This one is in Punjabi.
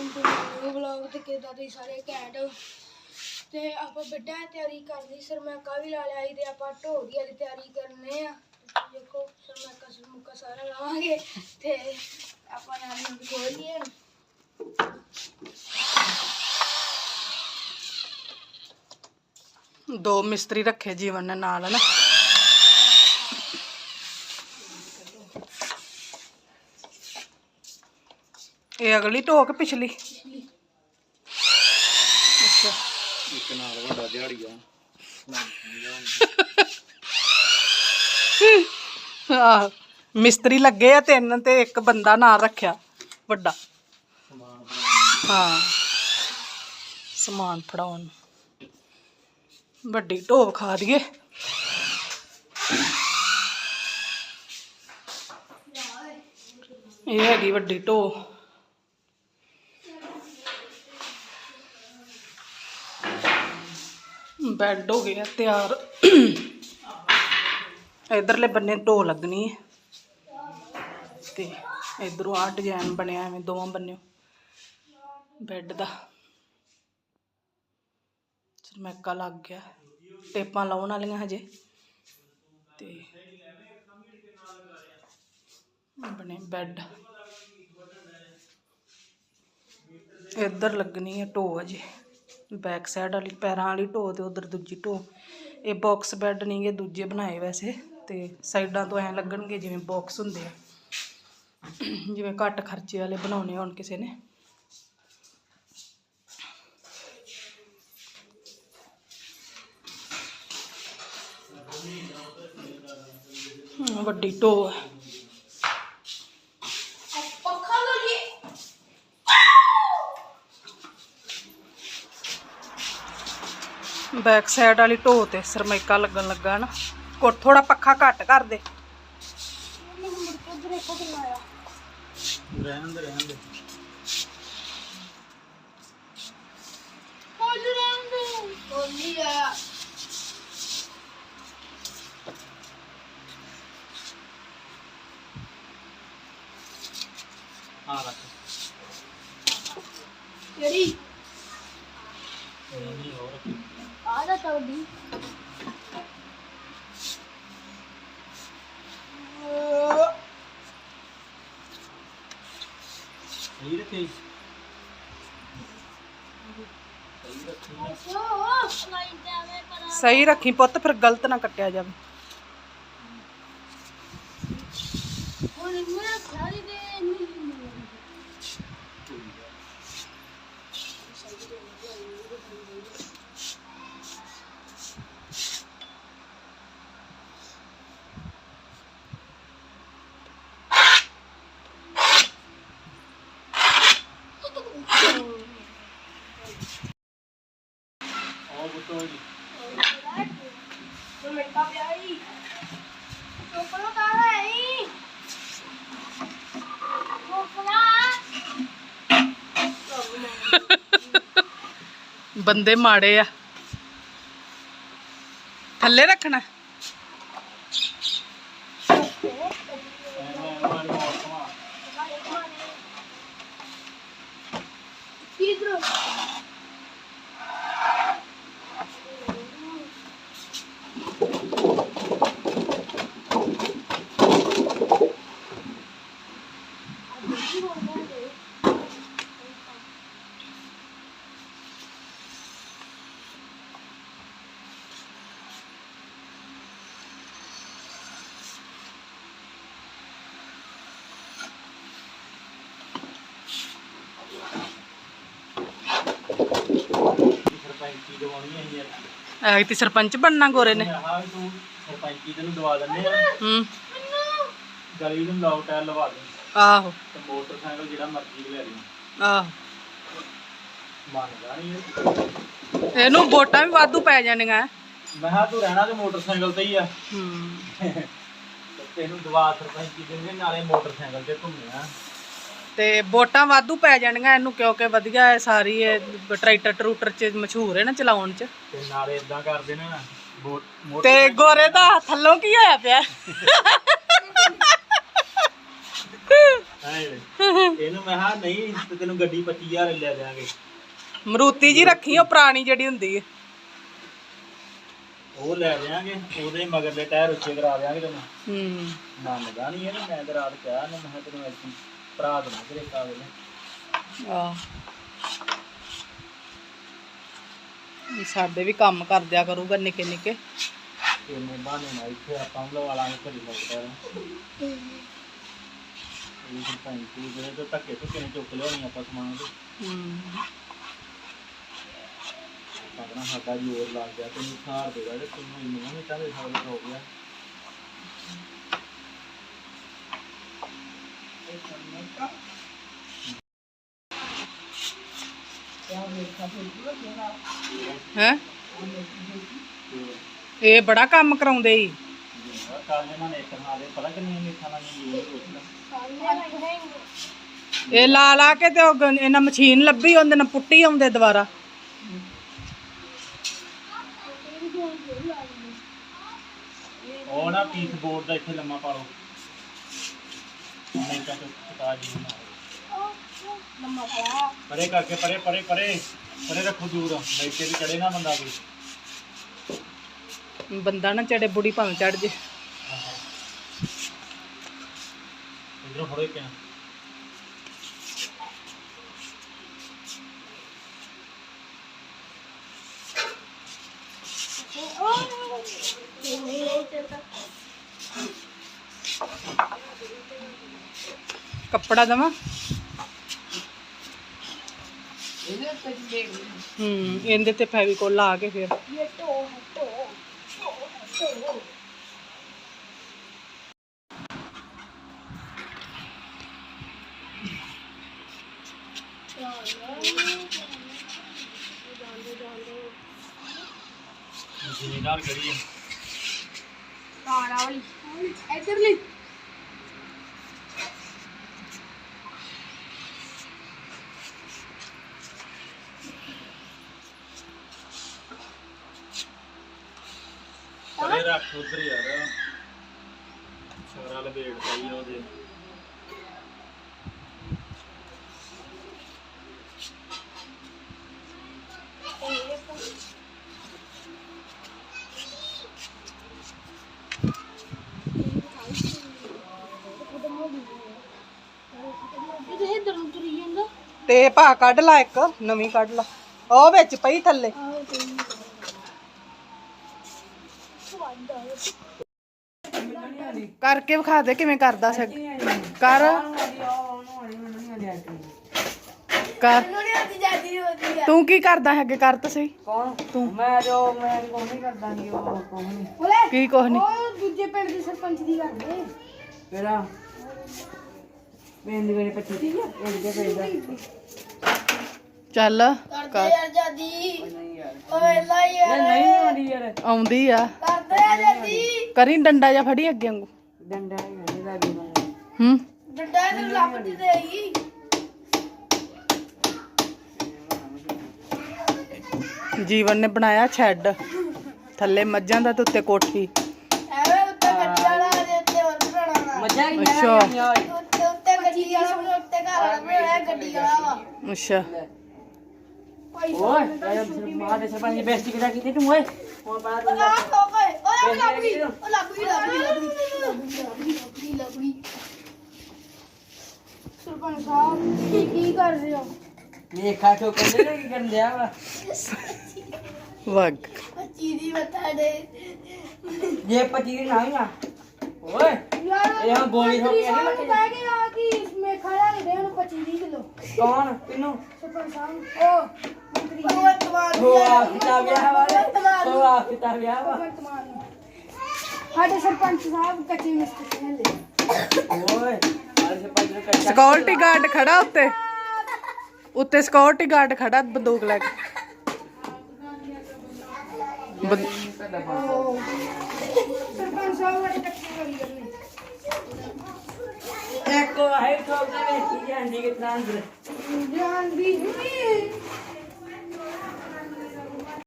ਵੈਲਕਮ ਟੂ ਨਿਊ ਵਲੌਗ ਤੇ ਕਿਦਾਂ ਤੁਸੀਂ ਸਾਰੇ ਘੈਂਟ। ਤੇ ਆਪਾਂ ਬੈਠਾ ਤਿਆਰੀ ਕਰ ਲਈ ਸਰਮੈਕਾ ਵੀ ਲਾ ਲਿਆ ਸੀ ਤੇ ਆਪਾਂ ਢੋਰੀ ਵਾਲੀ ਤਿਆਰੀ ਕਰਨੇ ਆ। ਤੁਸੀਂ ਦੇਖੋ, ਸਰਮੈਕਾ ਸਰਮੁਕਾ ਸਾਰਾ ਲਾਵਾਂਗੇ ਤੇ ਆਪਾਂ ਨਾਲ ਨੂੰ ਖੋਲ ਲਈਏ ਦੋ ਮਿਸਤਰੀ ਰੱਖੇ ਜੀਵਨ ਨਾਲ ਨਾ ਇਹ ਅਗਲੀ ਢੋਕ ਪਿਛਲੀ। ਅੱਛਾ ਇੱਕ ਨਾਲ ਵੱਡਾ ਦਿਹਾੜੀਆ। ਆਹ ਮਿਸਤਰੀ ਲੱਗੇ ਆ ਤਿੰਨ ਤੇ ਇੱਕ ਬੰਦਾ ਨਾਲ ਰੱਖਿਆ ਵੱਡਾ। ਹਾਂ। ਸਮਾਨ ਫੜਾਉਣ। ਵੱਡੀ ਢੋਬ ਖਾ ਦਈਏ ਇਹ ਹੈਗੀ ਵੱਡੀ ਢੋ ਬੈੱਡ ਹੋ ਗਿਆ ਤਿਆਰ। ਇਧਰਲੇ ਬੰਨੇ ਢੋ ਲੱਗਣੀ ਹੈ ਤੇ ਇਧਰੋਂ ਆ ਡਿਜ਼ਾਈਨ ਬਣਿਆ ਐਵੇਂ ਦੋਵਾਂ ਬੰਨਿਓ। ਬੈੱਡ ਦਾ। ਸਰਮੈਕਾ ਲੱਗ ਗਿਆ। ਟੇਪਾਂ ਲਾਉਣ ਵਾਲੀਆਂ ਹਜੇ। ਤੇ ਬਣੇ ਬੈੱਡ ਇੱਧਰ ਲੱਗਣੀ ਹੈ ਢੋ ਅਜੇ ਬੈਕ ਸਾਈਡ ਵਾਲੀ, ਪੈਰਾਂ ਵਾਲੀ ਢੋ ਤੇ ਉਧਰ ਦੂਜੀ ਢੋ। ਇਹ ਬਾਕਸ ਬੈੱਡ ਨਹੀਂਗੇ ਦੂਜੇ ਬਣਾਏ ਵੈਸੇ ਤੇ ਸਾਈਡਾਂ ਤੋਂ ਐਂ ਲੱਗਣਗੇ ਜਿਵੇਂ ਬਾਕਸ ਹੁੰਦੇ ਆ। ਜਿਵੇਂ ਘੱਟ ਖਰਚੇ ਵਾਲੇ ਬਣਾਉਣੇ ਹੋਣ ਕਿਸੇ ਨੇ। ਵੱਡੀ ਢੋ ਹੈ ਪੱਖਾ ਲੋ ਜੀ ਬੈਕ ਸਾਈਡ ਵਾਲੀ ਢੋ ਤੇ ਸਰਮਾਈਕਾ ਲੱਗਣ ਲੱਗਾ ਨਾ। ਕੋ ਥੋੜਾ ਪੱਖਾ ਘੱਟ ਕਰ ਦੇ। ਰਹਿਣ ਦੇ ਦੇ। ਆ। ਰੱਖ। ਕਿਹੜੀ ਨਹੀਂ ਹੋਰ ਆ ਦਾ ਤੌਡੀ ਸਹੀ ਰੱਖੀ ਸਹੀ ਰੱਖੀ ਪੁੱਤ ਫਿਰ ਗਲਤ ਨਾ ਕੱਟਿਆ ਜਾਵੇ ਹੁਣ ਮੇਰਾ ਸਾਰੀ ਦੇ ਨਹੀਂ ਉਹ ਬੁੱਤੋ ਜੀ ਮੈਂ ਮਿੰਟਾ ਪਿਆ ਹੀ ਚੋਪਲੋ ਕਾਲਾ ਹੈ ਹੀ ਚੋਪਲਾ ਬੰਦੇ ਮਾੜੇ ਆ। ਥੱਲੇ ਰੱਖਣਾ। ਸਰਪੰਚੀ ਦਵਾਉਣੀ ਹੈ ਯਾਰ ਐ ਤੇ ਸਰਪੰਚ ਬਣਨਾ ਗੋਰੇ ਨੇ। ਆਹ ਵੀ ਤੂੰ ਸਰਪੰਚੀ ਤੈਨੂੰ ਦਵਾ ਦਿੰਦੇ ਆ। ਹੂੰ। ਗਲੀ ਨੂੰ ਲੌਕ ਟਾਇਰ ਲਵਾ ਦੇ। ਆਹੋ। ਤੇ ਮੋਟਰਸਾਈਕਲ ਜਿਹੜਾ ਮਰਜ਼ੀ ਲੈ ਲਈ ਆਹੋ। ਮੰਨਦਾ ਨਹੀਂ ਇਹ। ਇਹਨੂੰ ਵੋਟਾਂ ਵੀ ਵਾਧੂ ਪੈ ਜਾਣੀਆਂ। ਮੈਂ ਕਿਹਾ ਤੂੰ ਰਹਿਣਾ ਤੇ ਮੋਟਰਸਾਈਕਲ ਤੇ ਹੀ ਆ। ਹੂੰ। ਤੈਨੂੰ ਦਵਾ ਸਰਪੰਚੀ ਦਿੰਦੇ ਨਾਲੇ ਮੋਟਰਸਾਈਕਲ ਤੇ ਘੁੰਮਿਆ ਤੇ ਵੋਟਾਂ ਵਾਧੂ ਪੈ ਜਾਣੀਆਂ ਇਹਨੂੰ ਕਿਉਂਕਿ ਵਧੀਆ ਹੈ ਸਾਰੀ ਇਹ ਟਰੈਕਟਰ ਟਰੂਟਰ ਚ ਮਸ਼ਹੂਰ ਹੈ ਨਾ ਚਲਾਉਣ ਚ। ਤੇ ਨਾਲੇ ਇਦਾਂ ਕਰਦੇ ਨੇ ਨਾ ਵੋਟ ਤੇ ਮੋਟਰ ਗੋਰੇ ਦਾ ਥੱਲੋਂ ਕੀ ਹੋਇਆ ਪਿਆ? ਐ ਇਹਨੂੰ ਮੈਂ ਹਾਂ ਨਹੀਂ ਤੇ ਤੈਨੂੰ ਗੱਡੀ 25000 ਲੈ ਦੇਾਂਗੇ ਮਰੂਤੀ ਜੀ ਰੱਖੀ ਉਹ ਪੁਰਾਣੀ ਜਿਹੜੀ ਹੁੰਦੀ ਹੈ। ਉਹ ਲੈ ਦੇਾਂਗੇ ਉਹਦੇ ਮਗਰਲੇ ਟਾਇਰ ਉੱਚੇ ਕਰਾ ਦੇਾਂਗੇ ਤੈਨੂੰ। ਹੂੰ। ਮੰਨਦਾ ਨਹੀਂ ਇਹ ਮੈਂ ਤੇ ਰਾਤ ਕਿਹਾ ਨਾ ਮੈਂ ਕਿਹਾ ਤੈਨੂੰ ਐਸੀ ਭਰਾ ਦੇਣਾ ਤੇਰੇ ਕਾਗਜ਼ ਆ ਸਾਡੇ ਵੀ ਕੰਮ ਕਰਦਿਆ ਕਰੂਗਾ ਨਿੱਕੇ ਨਿੱਕੇ। ਤੇਨੇ ਬਾਨੇ ਨਾਲ ਇੱਥੇ ਆਪਾਂ ਨੂੰ ਲਵਾ ਲਾਂਗੇ ਘੜੀ ਲੱਗਦਾ ਰਹੇ ਇਹ ਫਿਰ ਭਾਈ ਤੂੰ ਜਿਹੜੇ ਤੋਂ ਧੱਕੇ ਧੁੱਕੇ ਨੇ ਚੁੱਕ ਲਿਆਉਣੀ ਆਪਾਂ ਸਮਾਨ ਤੇ ਹੂੰ। ਆਪਣਾ ਸਾਡਾ ਜੋਰ ਲੱਗ ਗਿਆ ਤੈਨੂੰ ਖਾਰ ਦੇਗਾ ਤੇ ਤੈਨੂੰ ਇੰਨਾ ਨਹੀਂ ਤਾਂ ਦੇ ਸਾਲ ਹੋ ਗਿਆ। ਹੈ? ਇਹ ਬੜਾ ਕੰਮ ਕਰਾਉਂਦੇ ਈ। ਇਹ ਲਾ ਲਾ ਕੇ ਤੇ ਉਹ ਗ- ਇਹਨਾਂ ਮਸ਼ੀਨ ਲੱਭੀ, ਉਹਦੇ ਨਾਲ ਪੁੱਟੀ ਆਉਂਦੇ ਦੁਬਾਰਾ। ਉਹ ਨਾ ਪੀਸ ਬੋਰਡ ਦਾ ਇੱਥੇ ਲੰਮਾ ਪਾ ਲਓ। ਨਹੀਂ ਤਾਂ ਚੁਕਾ ਜੀ ਨਾ ਪਰੇ ਕਰਕੇ ਪਰੇ ਪਰੇ। ਪਰੇ ਪਰੇ ਰੱਖੋ ਦੂਰ। ਬੈਠੇ ਵੀ ਚੜੇ ਨਾ ਬੰਦਾ ਕੋਈ। ਬੰਦਾ ਨਾ ਚੜੇ ਬੁੜੀ ਭਾਵੇਂ ਚੜ ਜੇ। ਇਧਰੋਂ ਫੜੋ ਇੱਕ। ਕੱਪੜਾ ਦਵਾਂ ਹੂੰ ਇਹਦੇ ਤੇ ਫੈਵੀਕੋਲ ਲਾ ਕੇ ਫਿਰ ਜ਼ਿਮੀਦਾਰ ਕਰੀਏ ਤਾਰਾ ਵਾਲੀ ਇੱਧਰ ਲਈ ਰੱਖ ਉਧਰ ਯਾਰ। ਸਾਰਾ ਪਾਈ ਉਹਦੇ। ਤੇ ਭਾ ਕੱਢ ਲਾ ਇੱਕ ਨਵੀਂ ਕੱਢ ਲਾ। ਉਹ ਵਿੱਚ ਪਈ ਥੱਲੇ। ਆਹ ਕਰਕੇ ਵਿਖਾ ਦੇ ਕਿਵੇਂ ਕਰਦਾ ਸੈੱਟ। ਕਰ। ਕਰ। ਨਹੀਂ ਆਦੀ ਜਾਂਦੀ ਹੁੰਦੀ ਆ ਤੂੰ ਕੀ ਕਰਦਾ ਹੈ ਅੱਗੇ ਕਰ ਤਾਂ ਸਹੀ ਕੌਣ? ਤੂੰ। ਮੈਂ ਜੋ ਮੈਂ ਕੋਈ ਨਹੀਂ ਕਰਦਾ ਨਹੀਂ ਉਹ ਕੋਈ ਨਹੀਂ ਓਏ। ਕੀ ਕੁਛ ਨਹੀਂ ਉਹ ਦੂਜੇ ਪਿੰਡ ਦੇ ਸਰਪੰਚ ਦੀ ਕਰਦੇ। ਮੇਰਾ ਮੇਰੀ ਮੇਰੀ ਪੱਚੀ ਠੀਕ ਹੈ ਇਹ ਦੇ ਪੈਦਾ ਚੱਲ। ਕਰਦੇ ਯਾਰ ਜਾਦੀ। ਨਹੀਂ। ਯਾਰ ਓਏ ਲਾ ਯਾਰ। ਨਹੀਂ ਨਹੀਂ ਆਉਂਦੀ ਯਾਰ। ਆਉਂਦੀ ਆ। ਕਰਦੇ ਆ ਜਾਦੀ ਕਰੀ ਡੰਡਾ ਜਾਂ ਫੜੀ ਅੱਗੇ ਵਾਂਗੂ। ਡੰਡਾ ਨਹੀਂ ਲੱਗੀ ਹੂੰ। ਡੰਡਾ ਤੇ ਲੱਭ ਤੇ ਦੇਈ ਜੀਵਨ ਨੇ ਬਣਾਇਆ ਛੱਡ ਥੱਲੇ ਮੱਝਾਂ ਦਾ ਤੇ ਉੱਤੇ ਕੋਠੀ। ਐਵੇਂ ਉੱਤੇ ਗੱਡੀ ਵਾਲਾ ਦੇ ਉੱਤੇ ਹੋਰ ਬਣਾਉਣਾ। ਵਾ। ਮਜ਼ਾ ਹੀ ਅੱਛਾ ਉੱਤੇ ਉੱਤੇ ਗੱਡੀ ਵਾਲਾ ਬਣਾ ਉੱਤੇ ਘਰ ਵਾਲਾ ਬਣਾਇਆ ਗੱਡੀ ਵਾਲਾ ਵਾ। ਅੱਛਾ। ਭਾਈ ਓਏ ਆਇਆ ਮਾਂ ਦੇ ਸਰਪੰਚ ਦੀ ਬੇਇੱਜ਼ਤੀ ਕਿਦਾਂ ਕੀਤੀ ਤੂੰ ਓਏ? ਹੁਣ ਪਤਾ ਤੂੰ ਆ ਖੋ ਗਏ ਓਏ ਉਹ ਲੱਗ ਗਈ ਉਹ ਲੱਗ ਗਈ ਲੱਗ ਗਈ ਲੱਗ ਗਈ ਲੱਗ ਗਈ ਲੱਗ ਗਈ ਲੱਗ ਗਈ ਸਰਪੰਚ ਸਾਹਿਬ ਕੀ ਕੀ ਕਰ ਰਹੇ ਹੋ? ਵੇਖਾ ਚੋ ਕਹਿੰਦੇ ਨੇ ਕੀ ਕਰਨ ਦਿਆ ਵਾ? ਵਗ। ਬੱਚੀ ਦੀ ਬਤਾ ਦੇ ਜੇ ਪੱਚੀ ਦੀ ਨਾ ਆ ਓਏ ਯਾਰ ਇਹ ਹੁਣ ਗੋਲੀ ਹੋ ਗਈ ਹੈ ਨਾ ਸਾਨੂੰ ਕਹਿ ਕੇ ਆ ਕਿ ਇਸਮੇ ਖੜਾ ਨਹੀਂ ਦੇ ਉਹਨੂੰ 25 ਕਿਲੋ ਕੌਣ? ਕਿਨੂੰ ਕਿਤਾ ਵਿਆਹ ਵਾਲੇ ਉਹ ਕਿਤਾ ਵਿਆਹ ਵਾ ਸਾਡੇ ਸਰਪੰਚ ਸਾਹਿਬ ਕੱਚੇ ਮਿਸਤਰੀ ਨੇ ਓਏ ਆਲੇ ਸਰਪੰਚ ਨੂੰ ਕੱਚਾ ਸਿਕਿਉਰਿਟੀ ਗਾਰਡ ਖੜਾ ਉੱਤੇ। ਉੱਤੇ ਸਿਕਿਉਰਿਟੀ ਗਾਰਡ ਖੜਾ ਬੰਦੂਕ ਲੈ ਕੇ। ਬੰ- ਸਰਪੰਚ ਸਾਹਿਬ ਸਾਡੇ ਕੱਚੇ ਕਰੀ ਜਾਂਦੇ ਇੱਕ ਹੈ ਠੋਕ ਦੇ ਵਿੱਚ ਜਾਂਦੀ ਕਿ ਤਰਾਂ ਅੰਦਰ। ਜਾਨ ਦੀ ਨਹੀਂ